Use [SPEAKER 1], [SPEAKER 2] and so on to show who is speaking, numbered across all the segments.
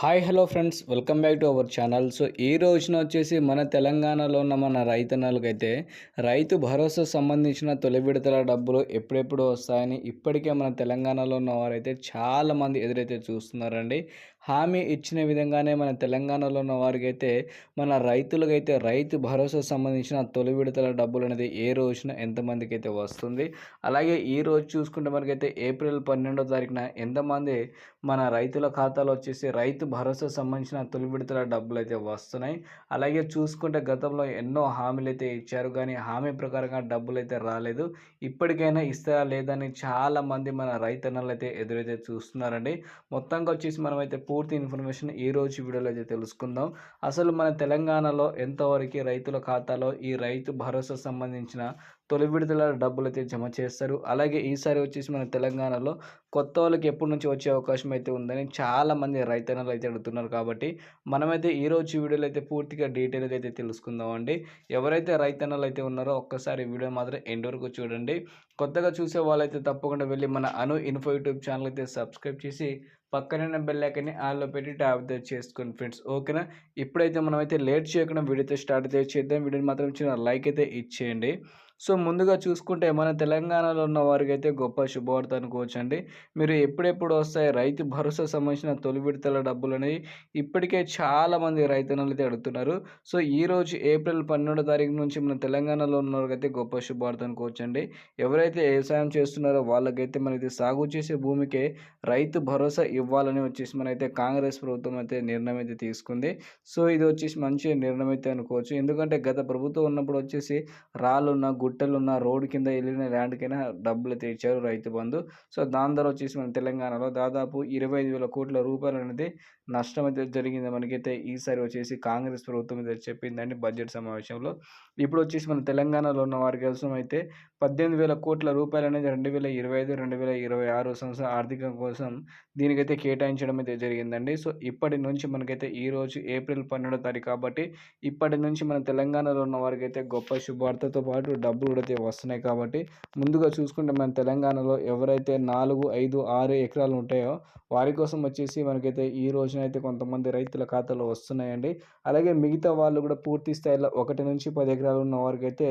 [SPEAKER 1] Hi hello friends. Welcome back to our channel. So ఈ రోజున వచ్చేసి మన తెలంగాణలో ఉన్న మన రైతన్నలకైతే రైతు భరోసా సంబంధించిన తొలి విడతల డబ్బులు ఎప్పుడెప్పుడు వస్తాయని ఇప్పటికే మన తెలంగాణలో ఉన్న వారైతే చాలామంది ఎదురైతే చూస్తున్నారండి. హామీ ఇచ్చిన విధంగానే మన తెలంగాణలో ఉన్న వారికైతే మన రైతులకైతే రైతు భరోసా సంబంధించిన తొలి విడతల డబ్బులు అనేది ఏ రోజున ఎంతమందికి అయితే వస్తుంది? అలాగే ఈ రోజు చూసుకుంటే మనకైతే ఏప్రిల్ పన్నెండో తారీఖున ఎంతమంది మన రైతుల ఖాతాలో వచ్చేసి రైతు భరోసా సంబంధించిన తొలి విడతల డబ్బులు అయితే వస్తున్నాయి. అలాగే చూసుకుంటే గతంలో ఎన్నో హామీలు అయితే ఇచ్చారు. కానీ హామీ ప్రకారంగా డబ్బులు అయితే రాలేదు. ఇప్పటికైనా ఇస్తారా లేదని చాలామంది మన రైతన్నలు అయితే ఎదురైతే చూస్తున్నారండి. మొత్తంగా వచ్చేసి మనమైతే పూర్తి ఇన్ఫర్మేషన్ ఈ రోజు వీడియోలో అయితే తెలుసుకుందాం. అసలు మన తెలంగాణలో ఎంతవరకు రైతుల ఖాతాలో ఈ రైతు భరోసా సంబంధించిన తొలి విడుదల డబ్బులు అయితే జమ చేస్తారు? అలాగే ఈసారి వచ్చేసి మన తెలంగాణలో కొత్త వాళ్ళకి ఎప్పటి నుంచి వచ్చే అవకాశం అయితే ఉందని చాలామంది రైతన్నలు అయితే అడుగుతున్నారు కాబట్టి మనమైతే ఈ రోజు వీడియోలో అయితే పూర్తిగా డీటెయిల్గా అయితే తెలుసుకుందామండి ఎవరైతే రైతన్నలు అయితే ఉన్నారో ఒక్కసారి వీడియో మాత్రం ఎండ్ వరకు చూడండి. కొత్తగా చూసే వాళ్ళైతే తప్పకుండా వెళ్ళి మన అను ఇన్ఫో యూట్యూబ్ ఛానల్ అయితే సబ్స్క్రైబ్ చేసి పక్కన బెల్ ఐకన్ని ఆల్లో పెట్టి ట్యాబ్ చేసుకోండి ఫ్రెండ్స్ ఓకేనా ఇప్పుడైతే మనమైతే లేట్ చేయకుండా వీడియోతో స్టార్ట్ అయితే చేద్దాం. వీడియోని మాత్రం చిన్న లైక్ అయితే ఇచ్చేయండి. సో ముందుగా చూసుకుంటే మన తెలంగాణలో ఉన్న వారికి అయితే గొప్ప శుభవార్త అనుకోవచ్చండి. మీరు ఎప్పుడెప్పుడు వస్తాయి? రైతు భరోసా సంబంధించిన తొలి విడతల డబ్బులు అనేవి ఇప్పటికే చాలామంది రైతన్నలు అయితే అడుగుతున్నారు. సో ఈరోజు ఏప్రిల్ పన్నెండో తారీఖు నుంచి మన తెలంగాణలో ఉన్న వారికైతే గొప్ప శుభవార్త అనుకోవచ్చండి. ఎవరైతే వ్యవసాయం చేస్తున్నారో వాళ్ళకైతే మనకి సాగు చేసే భూమికే రైతు భరోసా ఇవ్వాలని వచ్చేసి మనైతే కాంగ్రెస్ ప్రభుత్వం అయితే నిర్ణయం అయితే తీసుకుంది. సో ఇది వచ్చేసి మంచి నిర్ణయం అయితే అనుకోవచ్చు. ఎందుకంటే గత ప్రభుత్వం ఉన్నప్పుడు వచ్చేసి రాళ్ళున్న గుట్టలున్న రోడ్డు కింద వెళ్ళిన ల్యాండ్కైనా డబ్బులు అయితే ఇచ్చారు రైతు బంధు. సో దాని ద్వారా వచ్చేసి మన తెలంగాణలో దాదాపు ఇరవై ఐదు వేల కోట్ల రూపాయలు అనేది నష్టం అయితే జరిగింది. మనకైతే ఈసారి వచ్చేసి కాంగ్రెస్ ప్రభుత్వం అయితే చెప్పిందండి బడ్జెట్ సమావేశంలో. ఇప్పుడు వచ్చేసి మన తెలంగాణలో ఉన్న వారికి కోసం అయితే పద్దెనిమిది వేల కోట్ల రూపాయలు అనేది రెండు వేల ఇరవై ఐదు రెండు వేల ఇరవై ఆరు సంవత్సరం ఆర్థికం కోసం దీనికైతే కేటాయించడం అయితే జరిగిందండి. సో ఇప్పటి నుంచి మనకైతే ఈరోజు ఏప్రిల్ పన్నెండో తారీఖు కాబట్టి ఇప్పటి నుంచి మన తెలంగాణలో ఉన్న వారికైతే గొప్ప శుభార్తతో పాటు డబ్బు డబ్బులు కూడా అయితే వస్తున్నాయి కాబట్టి ముందుగా చూసుకుంటే మన తెలంగాణలో ఎవరైతే నాలుగు ఐదు ఆరు ఎకరాలు ఉంటాయో వారి కోసం వచ్చేసి మనకైతే ఈ రోజునైతే కొంతమంది రైతుల ఖాతాలో వస్తున్నాయండి. అలాగే మిగతా వాళ్ళు కూడా పూర్తి స్థాయిలో ఒకటి నుంచి పది ఎకరాలు ఉన్న వారికైతే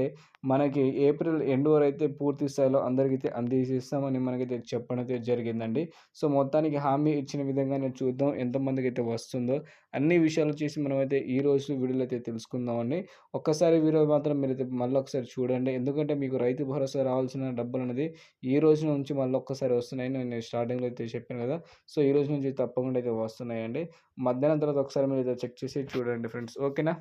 [SPEAKER 1] మనకి ఏప్రిల్ ఎండ్ వరకు అయితే పూర్తి స్థాయిలో అందరికైతే అందజేస్తామని మనకైతే చెప్పడం అయితే జరిగిందండి. సో మొత్తానికి హామీ ఇచ్చిన విధంగానే చూద్దాం ఎంతమందికి అయితే వస్తుందో. అన్ని విషయాలు చేసి మనమైతే ఈ రోజు వీడియోలో అయితే తెలుసుకుందామండి. ఒక్కసారి వీడియో మాత్రం మీరైతే మళ్ళీ ఒకసారి చూడండి. ఎందుకంటే మీకు రైతు భరోసా రావాల్సిన డబ్బులు అనేది ఈ రోజు నుంచి మళ్ళీ ఒక్కసారి వస్తున్నాయి నేను స్టార్టింగ్లో అయితే చెప్పాను కదా. సో ఈ రోజు నుంచి తప్పకుండా అయితే వస్తున్నాయండి. మధ్యాహ్నం తర్వాత ఒకసారి మీరు అయితే చెక్ చేసి చూడండి ఫ్రెండ్స్. ఓకేనా?